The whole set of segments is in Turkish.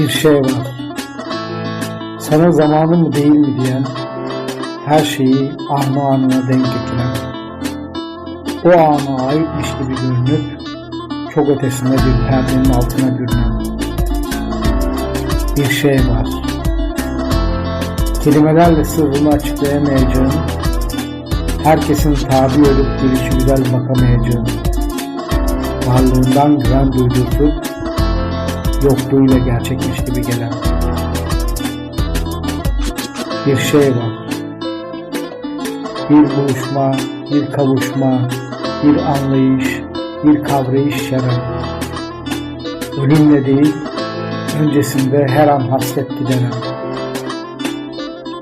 Bir şey var. Sana zamanı mı değil mi diyen, her şeyi anı anına denk getiren, o ana aitmiş gibi görünüp, çok ötesinde bir perdenin altına bürünen bir şey var. Kelimelerle sırrını açıklayamayacağın, herkesin tabi olup gelişi güzel bakamayacağın, varlığından güven duyduğu yokluğuyla gerçekmiş gibi gelen bir şey var. Bir buluşma, bir kavuşma, bir anlayış, bir kavrayış şeren. Ölümle değil, öncesinde her an hasret gideren.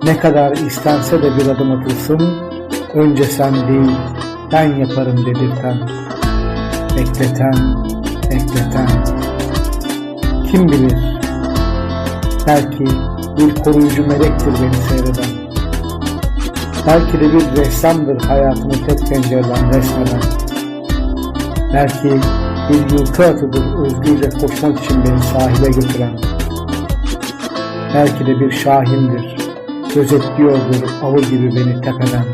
Ne kadar istense de bir adım atılsın, önce sen değil, ben yaparım dedirten. Bekleten, bekleten. Kim bilir, belki bir koruyucu melektir beni seyreden. Belki de bir ressamdır hayatımı tek pencereden resmeden. Belki bir yılkı atıdır özgürce koşmak için beni sahile götüren. Belki de bir şahindir, gözetliyordur avı gibi beni tepeden.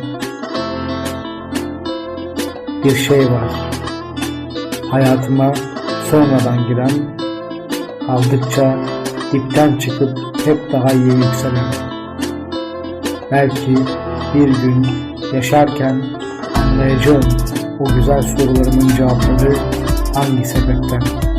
Bir şey var, hayatıma sonradan giren, kaldıkça dipten çıkıp hep daha iyi yükselen. Belki bir gün yaşarken anlayacağım o güzel sorularımın cevapları hangi sebepten.